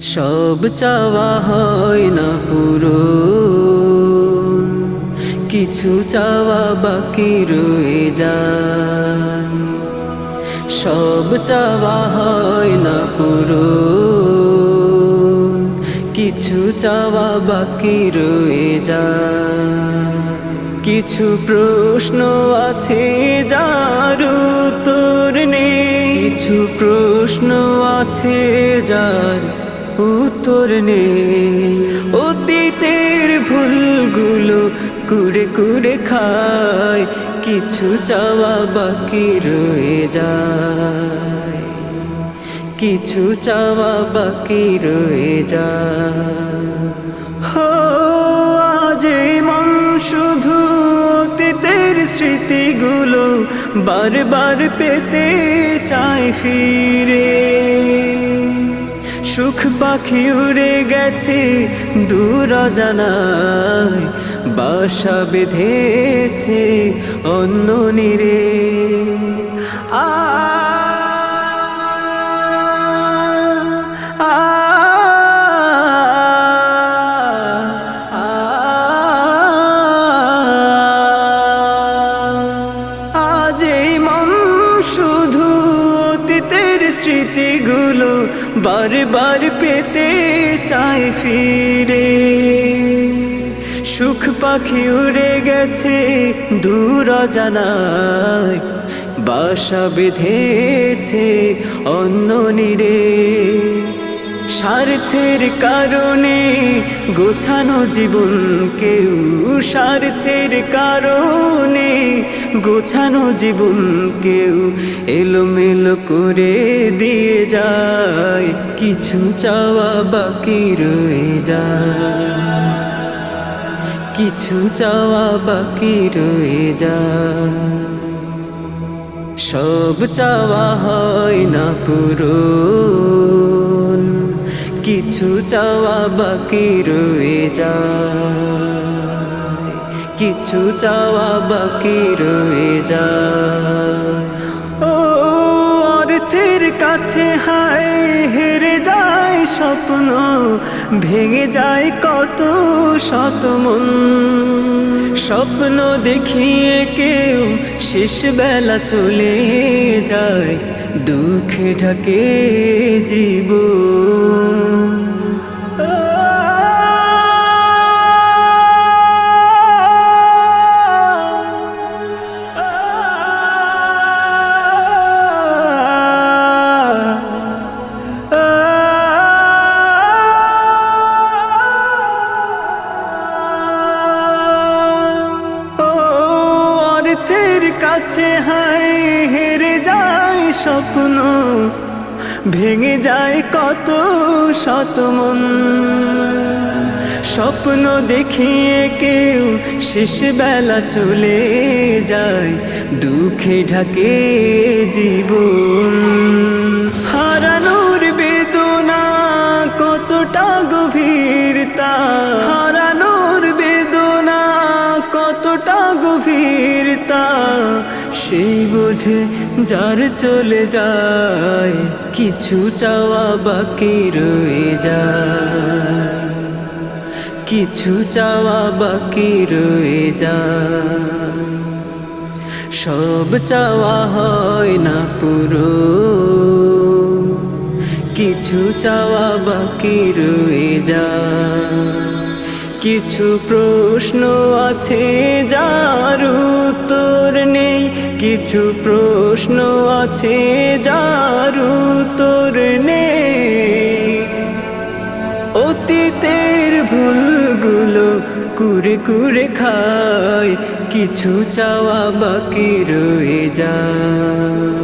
সব চাওয়া হয় না পুরো কিছু চাওয়া বাকি রয়ে যায়। সব চাওয়া হয় না পুরো কিছু চাওয়া বাকি রয়ে যায়। কিছু প্রশ্ন আছে যার উত্তর নেই। কিছু প্রশ্ন আছে যার উত্তর নেই অতীতের ভুলগুলো কুড়ে কুড়ে খায়। কিছু চাওয়া বাকি রয়ে যায়। কিছু চাওয়া বাকি রয়ে যায়। হো, আজ মন শুধু অতীতের স্মৃতিগুলো বারবার পেতে চাই ফিরে। সুখ পাখি উড়ে গেছে দূর জানায় বাসা বেঁধেছে অন্য নিরে আ মন স্মৃতিগুলো বারবার পেতে চাই ফিরে। সুখ পাখি উড়ে গেছে দূর জানায় বাসা বেঁধেছে অন্য নিরে। স্বার্থের কারণে গোছানো জীবন কেউ, স্বার্থের কারণে গোছানো জীবন কেউ এলোমেলো করে দিয়ে যায়। কিছু চাওয়া বাকি রয়ে যায়। কিছু চাওয়া বাকি রয়ে যায়। সব চাওয়া হয় না পুরো কিছু চাওয়া বাকি রয়ে যায়। কিছু চাওয়া বাকি রয়ে যায়। ও, অর্থের কাছে হায়, হেরে যায় স্বপ্ন, ভেঙে যায় কত শত মন। স্বপ্ন দেখিয়ে কেউ শেষ বেলা চলে যায়, দুঃখে ঢাকে জীব কাছে হায়, হেরে যায় স্বপ্ন, ভেঙে যায় কত শত মন। স্বপ্ন দেখিয়ে কেউ শেষ বেলা চলে যায়, দুঃখে ঢাকে জীবন। হারানোর বেদনা কতটা গভীরতা হারানোর সেই বোঝে যার চলে যায়, কিছু চাওয়া বাকি রয়ে যায়। কিছু চাওয়া বাকি রয়ে যায়। সব চাওয়া হয় না পুরো। কিছু চাওয়া বাকি রয়ে যায়। কিছু প্রশ্ন আছে যার উত্তর নেই। কিছু প্রশ্ন আছে যার উত্তর নেই। অতীতের ভুলগুলো কুরে কুরে খায়। কিছু চাওয়া বাকি রয়ে যায়।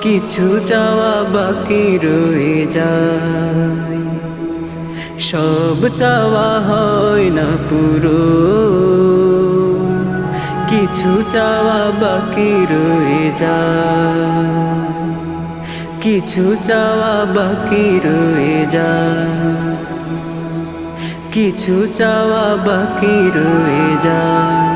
কিছু চাওয়া বাকি রয়ে যায়। সব চাওয়া হয় না পুরো কিছু চাওয়া বাকি রয়ে যায়। কিছু চাওয়া বাকি রয়ে যায়। কিছু চাওয়া বাকি রয়ে যায়।